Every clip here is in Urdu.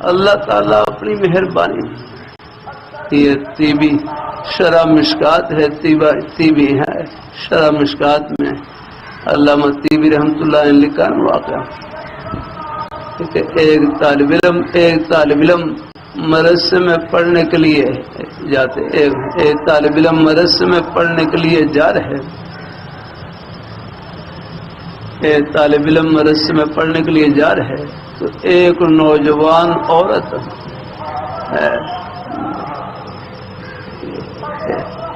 اللہ تعالیٰ اپنی مہربانی یہ تیبی شرح مشکات ہے تیبا تیبی ہے شرح مشکات میں علامہ تیبی رحمۃ اللہ نے لکھا ہے واقعہ۔ کہ ایک طالب علم ایک طالب علم مدرسے میں پڑھنے کے لیے جاتے ایک, ایک طالب علم مدرسے میں پڑھنے کے لیے جا رہے۔ ایک طالب علم مدرسے میں پڑھنے کے لیے جا رہے تو ایک نوجوان عورت ہے۔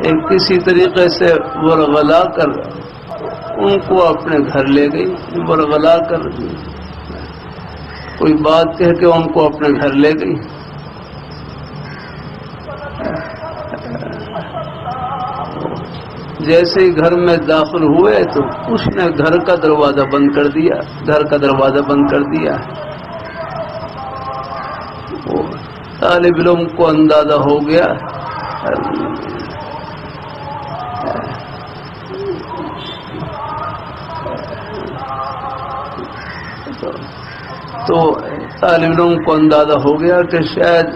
ایک کسی طریقے سے ورغلا کر ان کو اپنے گھر لے گئی، ورغلا کر۔ کوئی بات کہہ کے ان کو اپنے گھر لے گئی۔ جیسے ہی گھر میں داخل ہوئے تو اس نے گھر کا دروازہ بند کر دیا، گھر کا دروازہ بند کر دیا۔ طالب علم کو اندازہ ہو گیا۔ تو طالب علم کو اندازہ ہو گیا کہ شاید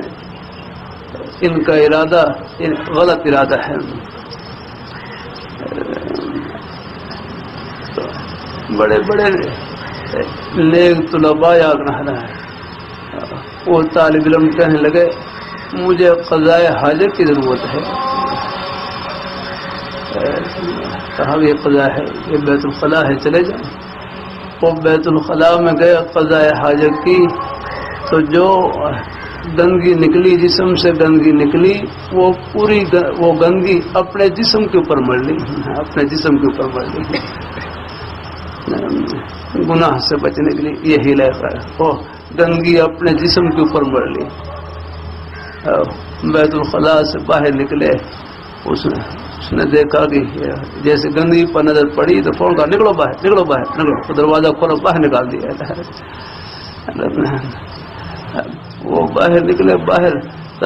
ان کا ارادہ، غلط ارادہ ہے۔ بڑے بڑے نیک طلباء یاد رہنا ہے وہ طالب علم کہنے لگے، مجھے قضاء حاجت کی ضرورت ہے۔ کہا، یہ قضاء ہے، یہ بیت الخلاء ہے، چلے جائیں وہ بیت الخلاء میں گئے قضاء حاجت کی۔ تو جو گندگی نکلی، جسم سے گندگی نکلی، وہ پوری وہ گندگی اپنے جسم کے اوپر مر لی۔ اپنے جسم کے اوپر مر لی۔ گناہ سے بچنے کے لیے یہی لہر وہ گندگی اپنے جسم کے اوپر مر لی۔ بیت الخلاء سے باہر نکلے۔ اس نے اس نے دیکھا کہ جیسے گندگی پر نظر پڑی تو فون کہا، نکلو باہر نکلو باہر، نکلو۔ دروازہ کھولو، باہر نکال دیا۔ وہ باہر نکلے، باہر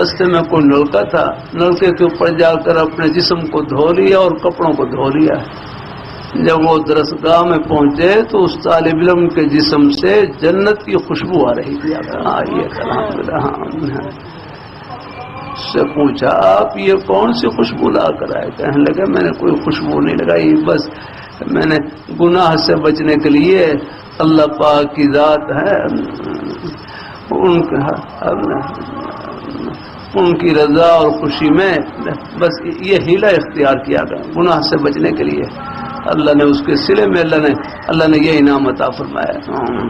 رستے میں کوئی نلکا تھا، نلکے کے اوپر جا کر اپنے جسم کو دھو لیا اور کپڑوں کو دھو لیا۔ جب وہ درسگاہ میں پہنچے تو اس طالب علم کے جسم سے جنت کی خوشبو آ رہی تھی۔ آئیے سے پوچھا، آپ یہ کون سی خوشبو لا کر آئے؟ کہنے لگے، میں نے کوئی خوشبو نہیں لگائی، بس میں نے گناہ سے بچنے کے لیے اللہ پاک کی ذات ہے۔ ان ہاں ان کی رضا اور خوشی میں بس یہ ہیلا اختیار کیا گیا گناہ سے بچنے کے لیے۔ اللہ نے اس کے سلے میں اللہ نے اللہ نے یہ انعام عطا فرمایا۔ ہاں۔